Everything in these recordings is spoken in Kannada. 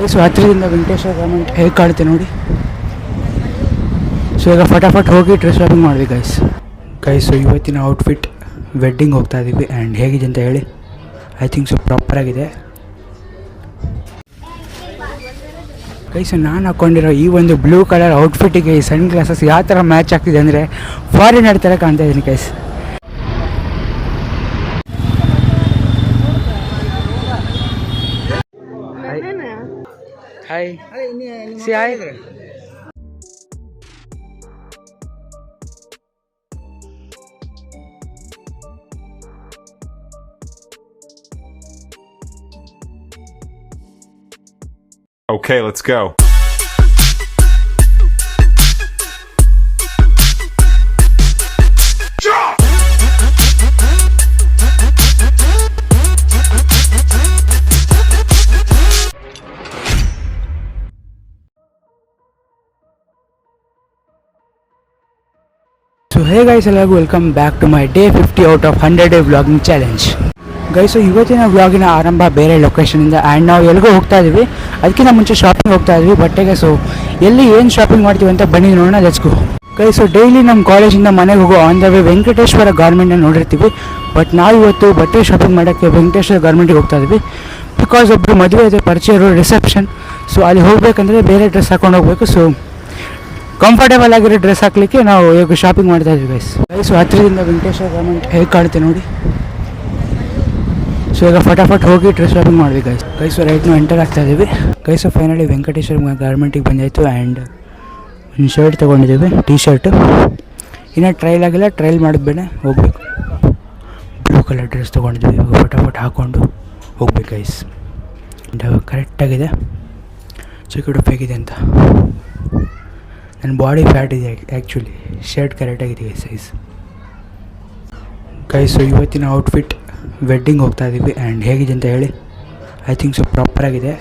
ಗೈಸು ಹತ್ತಿರದಿಂದ ವೆಂಕಟೇಶ್ವರ ಗೌರ್ಮೆಂಟ್ ಹೇಗೆ ಕಾಣುತ್ತೆ ನೋಡಿ. ಸೊ ಈಗ ಫಟಾಫಟ್ ಹೋಗಿ ಡ್ರೆಸ್ ಶಾಪಿಂಗ್ ಮಾಡಿದ್ವಿ ಗೈಸ್ ಗೈಸು ಇವತ್ತಿನ ಔಟ್ಫಿಟ್ ವೆಡ್ಡಿಂಗ್ ಹೋಗ್ತಾ ಇದ್ದೀವಿ ಆ್ಯಂಡ್ ಹೇಗಿದೆ ಅಂತ ಹೇಳಿ ಐ ಥಿಂಕ್ ಸೊ ಪ್ರಾಪರಾಗಿದೆ ಗೈಸು ನಾನು ಹಾಕ್ಕೊಂಡಿರೋ ಈ ಒಂದು ಬ್ಲೂ ಕಲರ್ ಔಟ್ಫಿಟ್ಟಿಗೆ ಈ ಸನ್ ಗ್ಲಾಸಸ್ ಯಾವ ಥರ ಮ್ಯಾಚ್ ಆಗ್ತಿದೆ ಅಂದರೆ ಫಾರಿನ್ ಥರ ಕಾಣ್ತಾ ಇದ್ದೀನಿ ಗೈಸ್ ಹಾಯ್ ಸಿ hi Okay, let's go. Hey guys ಎಲ್ಲರಿಗೂ welcome back to my day fifty out of hundred day vlogging challenge guys ಇವತ್ತಿನ ವ್ಲಾಗಿನ ಆರಂಭ ಬೇರೆ ಲೊಕೇಶನಿಂದ ಆ್ಯಂಡ್ ನಾವು ಎಲ್ಲಿಗೂ ಹೋಗ್ತಾ ಇದ್ವಿ. ಅದಕ್ಕಿಂತ ಮುಂಚೆ ಶಾಪಿಂಗ್ ಹೋಗ್ತಾ ಇದ್ವಿ ಬಟ್ಟೆಗೆ ಸೊ ಎಲ್ಲಿ ಏನು ಶಾಪಿಂಗ್ ಮಾಡ್ತೀವಿ ಅಂತ ಬನ್ನಿ ನೋಡೋಣ ಲೆಚ್ಕು ಗೈಸು ಡೈಲಿ ನಮ್ಮ ಕಾಲೇಜಿಂದ ಮನೆಗೆ ಹೋಗೋ ಆನ್ ದ ವೇ ವೆಂಕಟೇಶ್ವರ ಗಾರ್ಮೆಂಟ್ನ ನೋಡಿರ್ತೀವಿ. ಬಟ್ ನಾವು ಇವತ್ತು ಬಟ್ಟೆ ಶಾಪಿಂಗ್ ಮಾಡೋಕ್ಕೆ ವೆಂಕಟೇಶ್ವರ ಗಾರ್ಮೆಂಟಿಗೆ ಹೋಗ್ತಾ ಇದ್ವಿ. ಬಿಕಾಸ್ ಒಬ್ಬರು ಮದುವೆ ಇದೆ ಪರಿಚಯ ಇರೋ ರಿಸೆಪ್ಷನ್ ಸೊ ಅಲ್ಲಿ ಹೋಗಬೇಕಂದ್ರೆ ಬೇರೆ ಡ್ರೆಸ್ ಹಾಕೊಂಡು ಹೋಗಬೇಕು ಸೊ ಕಂಫರ್ಟೇಬಲ್ ಆಗಿರೋ ಡ್ರೆಸ್ ಹಾಕ್ಲಿಕ್ಕೆ ನಾವು ಇವಾಗ ಶಾಪಿಂಗ್ ಮಾಡ್ತಾ ಇದ್ವಿ ಗೈಸ್ ಗೈಸ್ ಹತ್ತಿರದಿಂದ ವೆಂಕಟೇಶ್ವರ ಗಾರ್ಮೆಂಟ್ ಹೇಗೆ ಕಾಣುತ್ತೆ ನೋಡಿ. ಸೊ ಈಗ ಫಟಾಫಟ್ ಹೋಗಿ ಡ್ರೆಸ್ ಶಾಪಿಂಗ್ ಮಾಡಿದ್ವಿ ಗೈಸ್ ಗೈಸ್ ರೈಟ್ ನಾವು ಎಂಟರ್ ಆಗ್ತಾ ಇದ್ದೀವಿ. ಗೈಸು ಫೈನಲಿ ವೆಂಕಟೇಶ್ವರ ಗಾರ್ಮೆಂಟಿಗೆ ಬಂದಾಯಿತು ಆ್ಯಂಡ್ ಒಂದು ಶರ್ಟ್ ತೊಗೊಂಡಿದ್ದೀವಿ ಟೀ ಶರ್ಟ್ ಇನ್ನೂ ಟ್ರೈಲ್ ಆಗಿಲ್ಲ ಟ್ರೈಲ್ ಮಾಡಿದ್ಬೇನೆ ಹೋಗ್ಬೇಕು. ಬ್ಲೂ ಕಲರ್ ಡ್ರೆಸ್ ತೊಗೊಂಡಿದ್ವಿ ಇವಾಗ ಫಟಾಫಟ್ ಹಾಕ್ಕೊಂಡು ಹೋಗ್ಬೇಕು ಗೈಸ್ ಕರೆಕ್ಟಾಗಿದೆ ಸೊ ಕಡೆ ಹೇಗಿದೆ ಅಂತ. ನನ್ನ ಬಾಡಿ ಫ್ಯಾಟ್ ಇದೆ ಆ್ಯಕ್ಚುಲಿ ಶರ್ಟ್ ಕರೆಕ್ಟಾಗಿದೆ ಸೈಜ್ ಗೈಸು ಇವತ್ತಿನ ಔಟ್ಫಿಟ್ ವೆಡ್ಡಿಂಗ್ ಹೋಗ್ತಾ ಇದ್ದೀವಿ ಆ್ಯಂಡ್ ಹೇಗಿದೆ ಅಂತ ಹೇಳಿ ಐ ಥಿಂಕ್ ಸೊ ಪ್ರಾಪರಾಗಿದೆ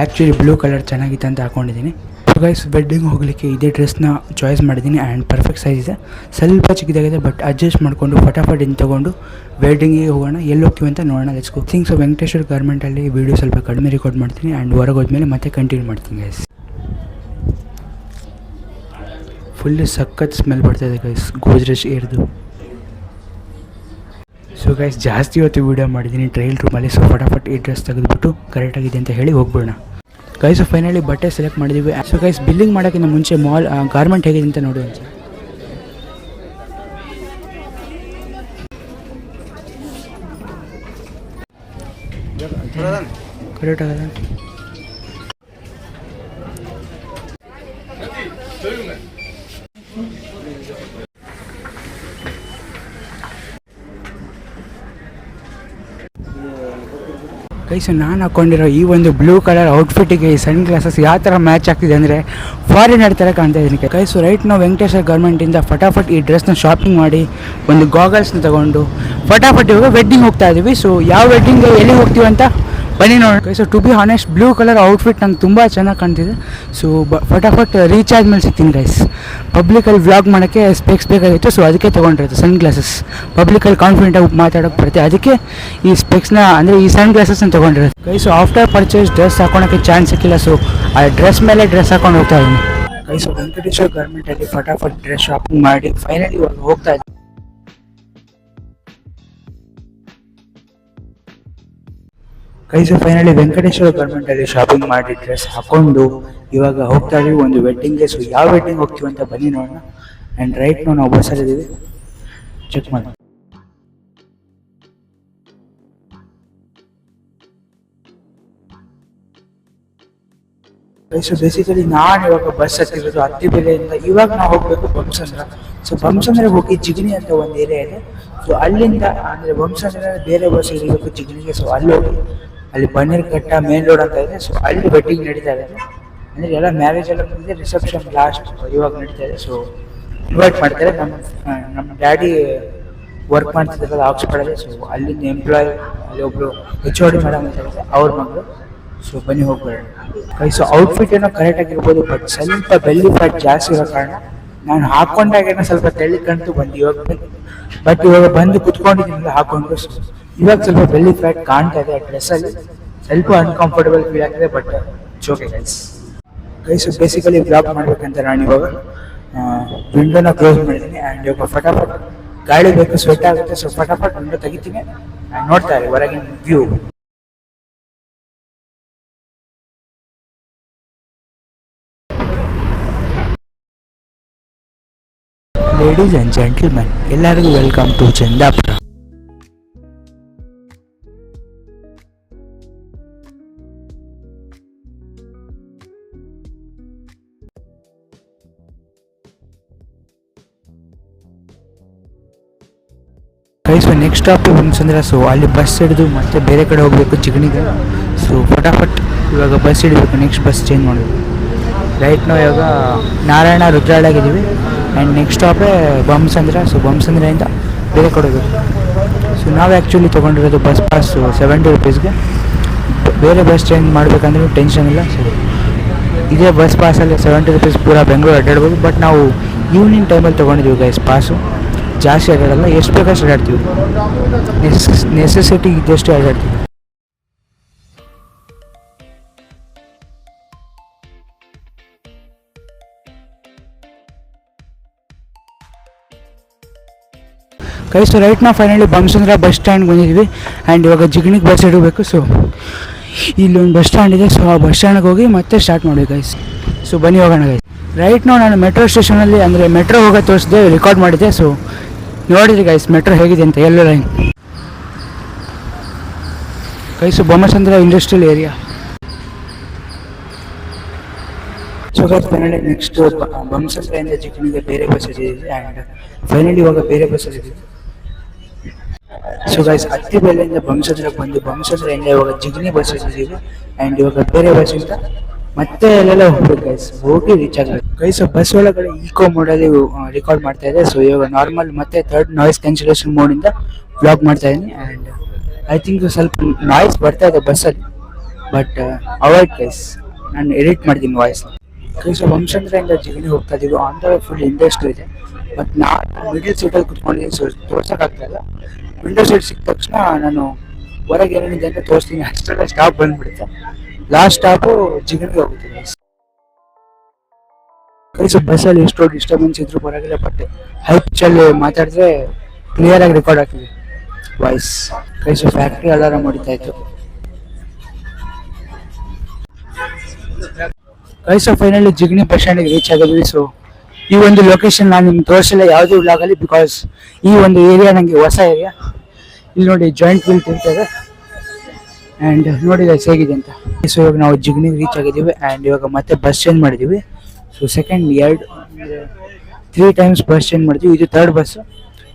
ಆ್ಯಕ್ಚುಲಿ ಬ್ಲೂ ಕಲರ್ ಚೆನ್ನಾಗಿತ್ತು ಅಂತ ಹಾಕ್ಕೊಂಡಿದ್ದೀನಿ ಗೈಸ್ ವೆಡ್ಡಿಂಗ್ ಹೋಗಲಿಕ್ಕೆ ಇದೇ ಡ್ರೆಸ್ನ ಚಾಯ್ಸ್ ಮಾಡಿದ್ದೀನಿ. ಆ್ಯಂಡ್ ಪರ್ಫೆಕ್ಟ್ ಸೈಜ್ ಇದೆ. ಸ್ವಲ್ಪ ಚಿಕ್ಕದಾಗಿದೆ ಬಟ್ ಅಡ್ಜಸ್ಟ್ ಮಾಡಿಕೊಂಡು ಫಟಾಫಟ್ ಇನ್ನು ತೊಗೊಂಡು ವೆಡ್ಡಿಂಗಿಗೆ ಹೋಗೋಣ. ಎಲ್ಲಿ ಹೋಗ್ತೀವಿ ಅಂತ ನೋಡೋಣ. ಲೆಚ್ಕೋ ಥಿಂಗ್ಸ್ ವೆಂಕಟೇಶ್ವರ ಗಾರ್ಮೆಂಟಲ್ಲಿ ವೀಡಿಯೋ ಸ್ವಲ್ಪ ಕಡಿಮೆ ರೆಕಾರ್ಡ್ ಮಾಡ್ತೀನಿ. ಆ್ಯಂಡ್ ಹೊರಗೆ ಹೋದ್ಮೇಲೆ ಮತ್ತೆ ಕಂಟಿನ್ಯೂ ಮಾಡ್ತೀನಿ ಗೈಸ್ ಫುಲ್ ಸಖತ್ ಸ್ಮೆಲ್ ಬರ್ತಾಯಿದೆ ಗೈಸ್ ಗೋದ್ರೇಜ್ ಏರ್ದು. ಸೊ ಗೈಸ್ ಜಾಸ್ತಿ ಹೊತ್ತು ವೀಡಿಯೋ ಮಾಡಿದ್ದೀನಿ ಟ್ರೈಲ್ ರೂಮಲ್ಲಿ ಸೊ ಫಟಾಫಟ್ ಈ ಡ್ರೆಸ್ ತೆಗೆದುಬಿಟ್ಟು ಕರೆಕ್ಟಾಗಿದೆ ಅಂತ ಹೇಳಿ ಹೋಗ್ಬಿಡೋಣ. ಗೈಸ್ ಫೈನಲಿ ಬಟ್ಟೆ ಸೆಲೆಕ್ಟ್ ಮಾಡಿದ್ದೀವಿ ಸೊ ಗೈಸ್ ಬಿಲ್ಲಿಂಗ್ ಮಾಡೋಕ್ಕಿಂತ ಮುಂಚೆ ಮಾಲ್ ಗಾರ್ಮೆಂಟ್ ಹೇಗಿದೆ ಅಂತ ನೋಡಿ ಅಂತ ಕರೆಕ್ಟ್ ಆಗದ ಗೈಸ್ ನಾನು ಹಾಕ್ಕೊಂಡಿರೋ ಈ ಒಂದು ಬ್ಲೂ ಕಲರ್ ಔಟ್ಫಿಟ್ಟಿಗೆ ಈ ಸನ್ ಗ್ಲಾಸಸ್ ಯಾವ ಥರ ಮ್ಯಾಚ್ ಆಗ್ತಿದೆ ಅಂದರೆ ಫಾರಿನರ್ ಥರ ಕಾಣ್ತಾ ಇದ್ದೀನಿ ಗೈಸು ರೈಟ್ ನಾವು ವೆಂಕಟೇಶ್ವರ ಗೌರ್ಮೆಂಟಿಂದ ಫಟಾಫಟ್ ಈ ಡ್ರೆಸ್ನ ಶಾಪಿಂಗ್ ಮಾಡಿ ಒಂದು ಗಾಗಲ್ಸ್ನ ತಗೊಂಡು, ಫಟಾಫಟ್ ಇವಾಗ ವೆಡ್ಡಿಂಗ್ ಹೋಗ್ತಾ ಇದ್ದೀವಿ ಸೊ ಯಾವ ವೆಡ್ಡಿಂಗ್ ಎಲ್ಲಿ ಹೋಗ್ತೀವಿ ಅಂತ ಬನ್ನಿ ನೋಡಿ so to be honest blue colour outfit ನಂಗೆ ತುಂಬ ಚೆನ್ನಾಗಿ ಕಾಣ್ತಿದೆ. ಸೊ ಬ ಫಟಾಫಟ್ ರೀಚ್ ಆದ್ಮೇಲೆ ಸಿಗ್ತೀನಿ ಗೈಸ್ ಪಬ್ಲಿಕಲ್ಲಿ ವ್ಲಾಗ್ ಮಾಡೋಕ್ಕೆ ಸ್ಪೆಕ್ಸ್ ಬೇಕಾಗಿತ್ತು ಸೊ ಅದಕ್ಕೆ ತೊಗೊಂಡಿರೋದು ಸನ್ ಗ್ಲಾಸಸ್ ಪಬ್ಲಿಕಲ್ಲಿ ಕಾನ್ಫಿಡೆಂಟಾಗಿ ಮಾತಾಡೋಕೆ ಬರುತ್ತೆ. ಅದಕ್ಕೆ ಈ ಸ್ಪೆಕ್ಸ್ನ ಅಂದರೆ ಈ ಸನ್ ಗ್ಲಾಸಸ್ನ ತೊಗೊಂಡಿರೋದು. ಗೈಸು ಆಫ್ಟರ್ ಪರ್ಚೇಸ್ ಡ್ರೆಸ್ ಹಾಕೊಳಕ್ಕೆ ಚಾನ್ಸ್ ಸಿಕ್ಕಿಲ್ಲ ಸೊ ಆ ಡ್ರೆಸ್ ಮೇಲೆ ಡ್ರೆಸ್ ಹಾಕೊಂಡು ಹೋಗ್ತಾ ಇದ್ದೀನಿ. ಗೈಸು ವೆಂಕಟೇಶ್ವರ ಗಾರ್ಮೆಂಟಲ್ಲಿ ಫಟಾಫಟ್ ಡ್ರೆಸ್ ಶಾಪಿಂಗ್ ಮಾಡಿ ಫೈನಲಿ ಇವಾಗ ಹೋಗ್ತಾ ಇದ್ದೀನಿ. ಗೈಸು ಫೈನಲಿ ವೆಂಕಟೇಶ್ವರ ಗಾರ್ಮೆಂಟಲ್ಲಿ ಶಾಪಿಂಗ್ ಮಾಡಿ ಡ್ರೆಸ್ ಹಾಕೊಂಡು ಇವಾಗ ಹೋಗ್ತಾ ಇದೀವಿ. ಒಂದು ವೆಡ್ಡಿಂಗ್ಗೆ ಸೊ ಯಾವ ವೆಡ್ಡಿಂಗ್ ಹೋಗ್ತೀವಿ ಅಂತ ಬನ್ನಿ ನೋಡೋಣ. ಆ್ಯಂಡ್ ರೈಟ್ ನಾವು ಬಸ್ಸಲ್ಲಿದ್ದೀವಿ ಚೆಕ್ ಮಾಡಿ. ಸೊ ಬೇಸಿಕಲಿ ನಾನು ಇವಾಗ ಬಸ್ ಹತ್ತಿರೋದು ಹತ್ತಿ ಬೆಲೆಯಿಂದ ಇವಾಗ ನಾವು ಹೋಗಬೇಕು ಬಂಸಂದ್ರ ಸೊ ಬಂಸಂದ್ರ ಹೋಗಿ ಜಿಗಣಿ ಅಂತ ಒಂದು ಏರಿಯಾ ಇದೆ. ಸೊ ಅಲ್ಲಿಂದ, ಅಂದರೆ ಬಂಸಂದ್ರ ಬೇರೆ ಬಸ್ ಇರಬೇಕು ಜಿಗಣಿಗೆ ಸೊ ಅಲ್ಲಿ ಹೋಗಿ. ಅಲ್ಲಿ ಬನ್ನೀರ್ ಕಟ್ಟ ಮೇನ್ ರೋಡ್ ಅಂತ ಇದೆ. ಸೊ ಅಲ್ಲಿ ವೆಡ್ಡಿಂಗ್ ನಡೀತಾ ಇದೆ. ಅಂದರೆ ಎಲ್ಲ ಮ್ಯಾರೇಜ್ ಎಲ್ಲ ಬಂದಿದೆ ರಿಸೆಪ್ಷನ್ ಲಾಸ್ಟ್ ಇವಾಗ ನಡೀತಾ ಇದೆ. ಸೊ ಇನ್ವೈಟ್ ಮಾಡ್ತಾರೆ. ನಮ್ಮ ನಮ್ಮ ಡ್ಯಾಡಿ ವರ್ಕ್ ಮಾಡ್ತಿದ್ದಾರಲ್ಲ ಆಕ್ಸ್ಫರ್ಡಲ್ಲಿ ಸೊ ಅಲ್ಲಿಂದ ಎಂಪ್ಲಾಯ್ ಅಲ್ಲಿ ಒಬ್ಬರು ಎಚ್ ಓ ಡಿ ಮೇಡಮ್ ಅಂತ ಹೇಳಿದ್ರೆ ಅವ್ರ ಮಗಳು. ಸೊ ಬನ್ನಿ ಹೋಗ್ಬೇಡ ಸೊ ಔಟ್ಫಿಟ್ ಏನೋ ಕರೆಕ್ಟ್ ಆಗಿರ್ಬೋದು ಬಟ್ ಸ್ವಲ್ಪ ಬೆಲ್ಲಿ ಫ್ಯಾಟ್ ಜಾಸ್ತಿ ಇರೋ ಕಾರಣ ನಾನು ಹಾಕೊಂಡಾಗೇನೋ ಸ್ವಲ್ಪ ತೆಳ್ಳಿ ಕಂತು ಬಂದು, ಇವಾಗ ಬಟ್ ಇವಾಗ ಬಂದು ಕುತ್ಕೊಂಡಿದ್ದೀನಲ್ಲ ಹಾಕೊಂಡು ಇವಾಗ ಸ್ವಲ್ಪ ಬೆಲ್ಲಿ ಫ್ಯಾಟ್ ಕಾಣ್ತಾ ಇದೆ. ಡ್ರೆಸ್ ಅಲ್ಲಿ ಸ್ವಲ್ಪ ಅನ್ಕಂಫರ್ಟಬಲ್ ಫೀಲ್ ಆಗ್ತಿದೆ ಬಟ್ ಜೋಕೆ ಗೈಸ್ ಗೈಸ್ ಬೇಸಿಕಲಿ ಬ್ಲಾಗ್ ಮಾಡ್ಬೇಕಂತ ನಾನು ಇವಾಗ ವಿಂಡೋನ ಕ್ಲೋಸ್ ಮಾಡಿದ್ದೀನಿ ಆ್ಯಂಡ್ ಇವಾಗ ಫಟಾಫಟ್ ಗಾಳಿ ಬೇಕು ಸ್ವೆಟ್ ಆಗುತ್ತೆ ಸೊ ಫಟಾಫಟ್ ವಿಂಡೋ ತೆಗಿತೀನಿ ನೋಡ್ತಾ ಇರಿ, ಹೊರಗಿನ ವ್ಯೂ ಲೇಡೀಸ್ ಆ್ಯಂಡ್ ಜೆಂಟಲ್ಮೆನ್ ಎಲ್ಲರಿಗೂ welcome to Chandapura guys next stop ಬಂದ್ಸಂದ್ರೆ so ಅಲ್ಲಿ ಬಸ್ ಹಿಡಿದು ಮತ್ತೆ ಬೇರೆ ಕಡೆ ಹೋಗಬೇಕು ಚಿಗಣಿಗೆ. ಸೊ ಫಟಾಫಟ್ ಇವಾಗ ಬಸ್ ಹಿಡಿಬೇಕು ನೆಕ್ಸ್ಟ್ ಬಸ್ ಚೇಂಜ್ ಮಾಡಬೇಕು ರೈಟ್ ನಾವು ಇವಾಗ ನಾರಾಯಣ ರುದ್ರಾಳಾಗಿದ್ದೀವಿ ಆ್ಯಂಡ್ ನೆಕ್ಸ್ಟ್ ಸ್ಟಾಪೇ ಬೊಮ್ಮಸಂದ್ರ ಸೊ ಬೊಮ್ಮಸಂದ್ರೆಯಿಂದ ಬೇರೆ ಕಡೆ ಹೋಗಬೇಕು. ಸೊ ನಾವು ಆ್ಯಕ್ಚುಲಿ ತೊಗೊಂಡಿರೋದು ಬಸ್ ಪಾಸ್ ಸೆವೆಂಟಿ ರುಪೀಸ್ಗೆ ಬೇರೆ ಬಸ್ ಚೇಂಜ್ ಮಾಡಬೇಕಂದ್ರೆ ಟೆನ್ಷನ್ ಇಲ್ಲ. ಸೊ ಇದೇ ಬಸ್ ಪಾಸಲ್ಲಿ ಸೆವೆಂಟಿ ರುಪೀಸ್ ಪೂರ ಬೆಂಗಳೂರು ಅಡ್ಡಾಡ್ಬೋದು. ಬಟ್ ನಾವು ಈವ್ನಿಂಗ್ ಟೈಮಲ್ಲಿ ತೊಗೊಂಡಿದ್ದೀವಿ ಗೈಸ್ ಪಾಸು ಜಾಸ್ತಿ ಅಡ್ಡಾಡಲ್ಲ ಎಷ್ಟು ಬೇಕಷ್ಟು ಆಟಾಡ್ತೀವಿ. ನೆಸಸ್ ನೆಸೆಸಿಟಿ ಇದ್ದಷ್ಟು ಆಡಾಡ್ತೀವಿ ಕೈ ಸೊ ರೈಟ್ ನಾವು ಫೈನಲಿ ಬಮ್ಸಂದ್ರ ಬಸ್ ಸ್ಟ್ಯಾಂಡ್ ಬಂದಿದ್ವಿ ಆ್ಯಂಡ್ ಇವಾಗ ಜಿಗಣಿಗೆ ಬಸ್ ಇಡಬೇಕು ಸೊ ಇಲ್ಲೊಂದು ಬಸ್ ಸ್ಟ್ಯಾಂಡ್ ಇದೆ ಸೊ ಆ ಬಸ್ ಸ್ಟ್ಯಾಂಡ್ಗೆ ಹೋಗಿ ಮತ್ತೆ ಸ್ಟಾರ್ಟ್ ಮಾಡಿ ಗೈಸ್ ಸೊ ಬನ್ನಿ ಹೋಗೋಣ ಗೈಸ್ ರೈಟ್ ನಾವು ನಾನು ಮೆಟ್ರೋ ಸ್ಟೇಷನಲ್ಲಿ ಅಂದರೆ ಮೆಟ್ರೋ ಹೋಗೋ ತೋರಿಸಿದೆ ರೆಕಾರ್ಡ್ ಮಾಡಿದ್ದೆ ಸೊ ನೋಡಿದ್ರಿ ಗೈಸ್ ಮೆಟ್ರೋ ಹೇಗಿದೆ ಅಂತ yellow line guys Bommasandra industrial area so guys finally next ಬೊಮ್ಮಸಂದ್ರದಿಂದ ಚಿಕ್ಕನಿಗೆ ಬೇರೆ ಬಸ್ಸಸ್ ಇದೆ ಆ್ಯಂಡ್ ಫೈನಲಿ ಇವಾಗ ಬೇರೆ ಬಸ್ಸಸ್ ಇದೆ. ಸೊ ಗೈಸ್ ಹತ್ತಿ ಬೆಲೆಯಿಂದ ಬೊಮ್ಮಸಂದ್ರಕ್ಕೆ ಬಂದು ಬೊಮ್ಮಸಂದ್ರದಿಂದ ಇವಾಗ ಜಿಗಣಿ ಬಸ್ಸಸ್ ಇದೆ ಆ್ಯಂಡ್ ಇವಾಗ ಬೇರೆ ಬಸ್ಸಿಂದ ಮತ್ತೆ ಅಲ್ಲೆಲ್ಲ ಹೋಗ್ಬೇಕು ಗೈಸ್ ಹೋಗಿ ರೀಚ್ ಆಗಬೇಕು. ಗೈಸ್ ಬಸ್ ಒಳಗಡೆ ಈಕೋ ಮೋಡಲ್ಲಿ ರೆಕಾರ್ಡ್ ಮಾಡ್ತಾ ಇದೆ ಸೊ ಇವಾಗ ನಾರ್ಮಲ್ ಮತ್ತೆ ಥರ್ಡ್ ನಾಯ್ಸ್ ಕ್ಯಾನ್ಸಲೇಷನ್ ಮೋಡಿಂದ ಬ್ಲಾಗ್ ಮಾಡ್ತಾ ಇದ್ದೀನಿ. ಆ್ಯಂಡ್ ಐ ಥಿಂಕ್ ಸ್ವಲ್ಪ ನಾಯ್ಸ್ ಬರ್ತಾ ಇದೆ ಬಸ್ಸಲ್ಲಿ ಬಟ್ ಅವಾಯ್ಡ್ ಗೈಸ್ ನಾನು ಎಡಿಟ್ ಮಾಡ್ತೀನಿ ವಾಯ್ಸ್ ಗೈಸ್ ವಂಶಂದ್ರಿಂದ ಜಿಗಣಿ ಹೋಗ್ತಾ ಇದೀವಿ ಆನ್ ದ ಫುಲ್ ಇಂಡಸ್ಟ್ರಿ ಇದೆ. ಬಟ್ ನಾನು ಮಿಡಿಲ್ ಸೀಟಲ್ಲಿ ಕುತ್ಕೊಂಡಿದ್ದೀನಿ. ಸೊ ತೋರ್ಸೋಕ್ಕಾಗ್ತಾ ಇಲ್ಲ. ವಿಂಡೋ ಸೀಟ್ ಸಿಕ್ಕ ತಕ್ಷಣ ನಾನು ಹೊರಗೆ ಏನೇನಿದೆ ಅಂತ ತೋರಿಸ್ತೀನಿ. ಅಷ್ಟೆಲ್ಲ ಸ್ಟಾಪ್ ಬಂದ್ಬಿಡುತ್ತೆ. ಲಾಸ್ಟ್ ಸ್ಟಾಪು ಜಿಗಣಿಗೆ ಹೋಗುತ್ತೆ. ಕೈಸು ಬಸ್ಸಲ್ಲಿ ಎಷ್ಟೋ ಡಿಸ್ಟರ್ಬೆನ್ಸ್ ಇದ್ರು ಪರವಾಗಿಲ್ಲ ಬಟ್ ಹೈ ಪಿಚ್ಚಲ್ಲಿ ಮಾತಾಡಿದ್ರೆ ಕ್ಲಿಯರ್ ಆಗಿ ರೆಕಾರ್ಡ್ ಹಾಕಿದ್ವಿ ವಾಯ್ಸ್ ಕೈಸು ಫ್ಯಾಕ್ಟ್ರಿ ಅಲಾರಾಮ್ ಹೊಡಿತಾ ಇತ್ತು ಕೈಸು ಫೈನಲಿ ಜಿಗಣಿ ಬಸ್ ಸ್ಟ್ಯಾಂಡಿಗೆ ರೀಚ್ ಆಗಿದ್ವಿ ಸೊ ಈ ಒಂದು ಲೊಕೇಶನ್ ನಾನು ನಿಮ್ಗೆ ತೋರಿಸಿಲ್ಲ, ಯಾವುದೇ ಆಗಲಿ ಬಿಕಾಸ್ ಈ ಒಂದು ಏರಿಯಾ ನನಗೆ ಹೊಸ ಏರಿಯಾ ಇಲ್ಲಿ ನೋಡಿ ಜಾಯಿಂಟ್ ವೀಲ್ ತಿಂತದೆ ಆ್ಯಂಡ್ ನೋಡಿ ಗೈಸ್ ಹೇಗಿದೆ ಅಂತ. ಸೊ ಇವಾಗ ನಾವು ಜಿಗ್ನಿಗೆ ರೀಚ್ ಆಗಿದ್ದೀವಿ ಆ್ಯಂಡ್ ಇವಾಗ ಮತ್ತೆ ಬಸ್ ಚೇಂಜ್ ಮಾಡಿದ್ದೀವಿ. ಸೊ ಸೆಕೆಂಡ್ ಎರಡು ತ್ರೀ ಟೈಮ್ಸ್ ಬಸ್ ಚೇಂಜ್ ಮಾಡಿದ್ವಿ ಇದು ತರ್ಡ್ ಬಸ್ಸು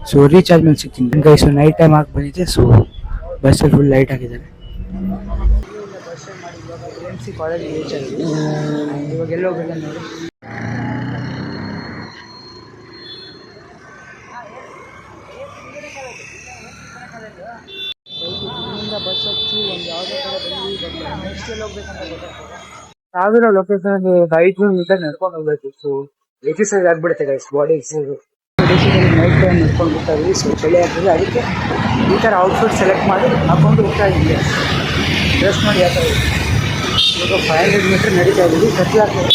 ಸೊ ರೀಚ್ ಆದ್ಮೇಲೆ ಸಿಗ್ತೀನಿ. ಗೈಸ್ ನೈಟ್ ಟೈಮ್ ಆಗಿ ಬಂದಿದೆ. ಸೊ ಬಸ್ಸಲ್ಲಿ ಫುಲ್ ಲೈಟ್ ಆಗಿದ್ದಾರೆ. ಕಾಲೇಜ್ ಇವಾಗ ನೋಡಿ ಬಸ್ ಹಚ್ಚಿ ಒಂದು ಯಾವುದೋ ಕಡೆ ಬಂದ್ವಿ ನೆಕ್ಸ್ಟ್ ಎಲ್ಲಿ ಹೋಗ್ಬೇಕಂತ ಗೊತ್ತಾಗ್ತದೆ ಸಾವಿರ ಲೊಕೇಶನ್ ಐದು ಮೀಟರ್ ನಡ್ಕೊಂಡು ಹೋಗ್ಬೇಕು. ಸೊ ಎಕ್ಸಸೈಸ್ ಆಗ್ಬಿಡುತ್ತೆ guys body exercise night time ನಡ್ಕೊಂಡು ಹೋಗ್ತಾ ಇದ್ದೀವಿ ಸೊ ಚಳಿ ಆಗ್ತದೆ. ಅದಕ್ಕೆ ಈ ಥರ ಔಟ್ಫಿಟ್ ಸೆಲೆಕ್ಟ್ ಮಾಡಿ ಹಾಕೊಂಡು ಹೋಗ್ತಾ ಇದ್ದೀವಿ. ಡ್ರೆಸ್ ಮಾಡಿ ಯಾವ ಥರ. ಇವಾಗ ಫೈವ್ ಹಂಡ್ರೆಡ್ ಮೀಟರ್ ನಡೀತಾ ಇದ್ದೀವಿ. ಖರ್ಚು ಆಗ್ತದೆ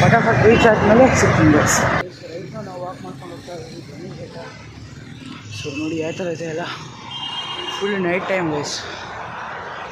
ಫಟಾಫಟ್ ರೀಚ್ ಆದಮೇಲೆ ಸಿಗ್ತೀನಿ ಗೈಸ್ ರೈಟ್ ನಾವು ವಾಕ್ ಮಾಡ್ಕೊಂಡು ಹೋಗ್ತಾ ಇದ್ದೀವಿ ಸೊ ನೋಡಿ ಯಾವ ಥರ ಇದೆ ಅಲ್ಲ. Full night time guys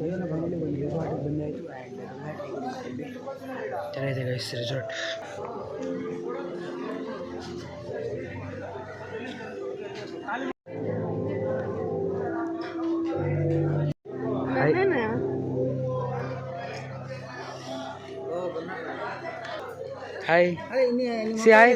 night time ಚೆನ್ನಾಗಿದೆ ಗೈಸ್ ರೆಸಾರ್ಟ್ ಹಾಯ್ ಸಿ ಹಾಯ್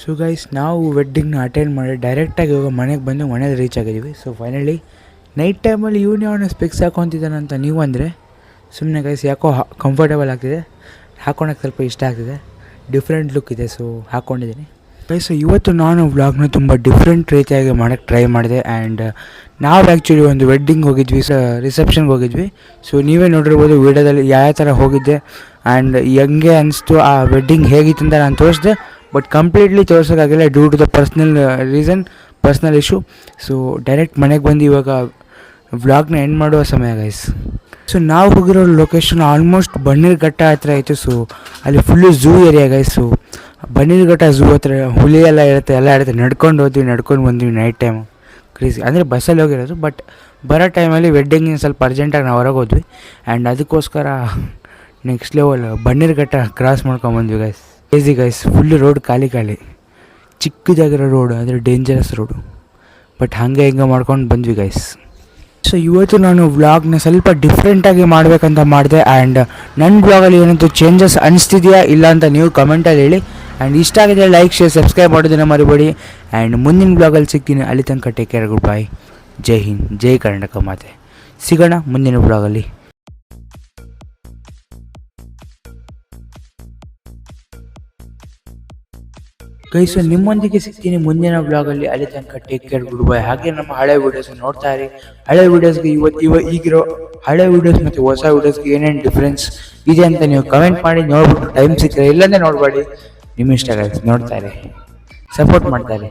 ಸೊ ಗೈಸ್ ನಾವು ವೆಡ್ಡಿಂಗ್ನ ಅಟೆಂಡ್ ಮಾಡಿ ಡೈರೆಕ್ಟಾಗಿ ಇವಾಗ ಮನೆಗೆ ಬಂದು ಮನೇಲಿ ರೀಚ್ ಆಗಿದ್ದೀವಿ. ಸೊ ಫೈನಲಿ ನೈಟ್ ಟೈಮಲ್ಲಿ ಇವನು ಸ್ಪಿಕ್ಸ್ ಸ್ಪೆಕ್ಸ್ ಹಾಕೊತಿದ್ದಾನಂತ ನೀವು ಅಂದರೆ ಸುಮ್ಮನೆ ಗೈಸ್ ಯಾಕೋ ಕಂಫರ್ಟೇಬಲ್ ಆಗ್ತಿದೆ. ಹಾಕೊಳಕ್ಕೆ ಸ್ವಲ್ಪ ಇಷ್ಟ ಆಗ್ತಿದೆ. ಡಿಫ್ರೆಂಟ್ ಲುಕ್ ಇದೆ ಸೊ ಹಾಕ್ಕೊಂಡಿದ್ದೀನಿ ಗೈಸ್ ಇವತ್ತು ನಾನು ವ್ಲಾಗ್ನ ತುಂಬ ಡಿಫ್ರೆಂಟ್ ರೀತಿಯಾಗಿ ಮಾಡೋಕ್ಕೆ ಟ್ರೈ ಮಾಡಿದೆ ಆ್ಯಂಡ್ ನಾವು ಆ್ಯಕ್ಚುಲಿ ಒಂದು ವೆಡ್ಡಿಂಗ್ ಹೋಗಿದ್ವಿ, ಸ ರಿಸೆಪ್ಷನ್ಗೆ ಹೋಗಿದ್ವಿ. ಸೊ ನೀವೇ ನೋಡಿರ್ಬೋದು ವೀಡಿಯೋದಲ್ಲಿ ಯಾವ ಥರ ಹೋಗಿದ್ದೆ ಆ್ಯಂಡ್ ಹೆಂಗೆ ಅನಿಸ್ತು ಆ ವೆಡ್ಡಿಂಗ್ ಹೇಗಿತ್ತು ಅಂತ ನಾನು ತೋರಿಸಿದೆ. But completely ತೋರ್ಸೋಕ್ಕಾಗಿಲ್ಲ due to the personal reason personal issue so direct ಮನೆಗೆ ಬಂದು ಇವಾಗ ವ್ಲಾಗ್ನ ಎಂಡ್ ಮಾಡುವ ಸಮಯ ಗೈಸ್ ಸೊ ನಾವು ಹೋಗಿರೋ ಲೊಕೇಶನ್ ಆಲ್ಮೋಸ್ಟ್ ಬನ್ನೀರ್ಘಟ್ಟ ಹತ್ರ ಇತ್ತು ಸೊ ಅಲ್ಲಿ full zoo area guys so Bannerghatta zoo ಹತ್ರ ಹುಲಿ ಎಲ್ಲ ಇರುತ್ತೆ ಎಲ್ಲ ಇರುತ್ತೆ. ನಡ್ಕೊಂಡು ಹೋದ್ವಿ, ನಡ್ಕೊಂಡು ಬಂದ್ವಿ ನೈಟ್ ಟೈಮ್ ಕ್ರೇಜಿ ಅಂದರೆ ಬಸ್ಸಲ್ಲಿ ಹೋಗಿರೋದು ಬಟ್ ಬರೋ ಟೈಮಲ್ಲಿ ವೆಡ್ಡಿಂಗಿನ ಸ್ವಲ್ಪ ಅರ್ಜೆಂಟಾಗಿ ನಾವು ಹೊರಗೆ ಹೋದ್ವಿ. ಆ್ಯಂಡ್ ಅದಕ್ಕೋಸ್ಕರ next level Bannerghatta cross ಮಾಡ್ಕೊಂಬಂದ್ವಿ guys crazy guys full road ಖಾಲಿ ಖಾಲಿ. ಚಿಕ್ಕದಾಗಿರೋ ರೋಡು ಅಂದರೆ ಡೇಂಜರಸ್ ರೋಡು ಬಟ್ ಹಾಗೆ ಹಿಂಗೆ ಮಾಡ್ಕೊಂಡು ಬಂದ್ವಿ ಗೈಸ್ ಸೊ ಇವತ್ತು ನಾನು ವ್ಲಾಗ್ನ ಸ್ವಲ್ಪ ಡಿಫ್ರೆಂಟಾಗಿ ಮಾಡಬೇಕಂತ ಮಾಡಿದೆ ಆ್ಯಂಡ್ ನನ್ನ ಬ್ಲಾಗಲ್ಲಿ ಏನಂತೂ ಚೇಂಜಸ್ ಅನಿಸ್ತಿದೆಯಾ ಇಲ್ಲ ಅಂತ ನೀವು ಕಮೆಂಟಲ್ಲಿ ಹೇಳಿ. ಆ್ಯಂಡ್ ಇಷ್ಟ ಆಗಿದೆ ಲೈಕ್ ಶೇರ್ ಸಬ್ಸ್ಕ್ರೈಬ್ ಮಾಡೋದನ್ನು ಮರಿಬೇಡಿ. ಆ್ಯಂಡ್ ಮುಂದಿನ ಬ್ಲಾಗಲ್ಲಿ ಸಿಗ್ತೀನಿ. ಅಲ್ಲಿ ತನಕ take care good bye Jai Hind, Jai Karnataka ಮಾತೆ. ಸಿಗೋಣ ಮುಂದಿನ ಬ್ಲಾಗಲ್ಲಿ ಗೈಸ್ ನಿಮ್ಮೊಂದಿಗೆ ಸಿಗ್ತೀನಿ. ಮುಂದಿನ ಬ್ಲಾಗಲ್ಲಿ ಅಲ್ಲಿ ತನಕ ಟೇಕ್ ಕೇರ್ ಗುಡ್ ಬೈ ಹಾಗೆ ನಮ್ಮ ಹಳೆ ವಿಡಿಯೋಸ್ ನೋಡ್ತಾ ಇರಿ. ಹಳೆ ವಿಡಿಯೋಸ್ಗೆ ಇವತ್ತು ಇವ ಈಗಿರೋ ಹಳೆ ವಿಡಿಯೋಸ್ ಮತ್ತು ಹೊಸ ವಿಡಿಯೋಸ್ಗೆ ಏನೇನು ಡಿಫ್ರೆನ್ಸ್ ಇದೆ ಅಂತ ನೀವು ಕಮೆಂಟ್ ಮಾಡಿ. ನೋಡ್ಬಿಟ್ಟು ಟೈಮ್ ಸಿಕ್ಕರೆ ಇಲ್ಲಂದ್ರೆ ನೋಡಬೇಡಿ. ನಿಮ್ಮ ಇಷ್ಟ ಗೈಸ್ ನೋಡ್ತಾ ಇರಿ. ಸಪೋರ್ಟ್ ಮಾಡ್ತಾ ಇರಿ.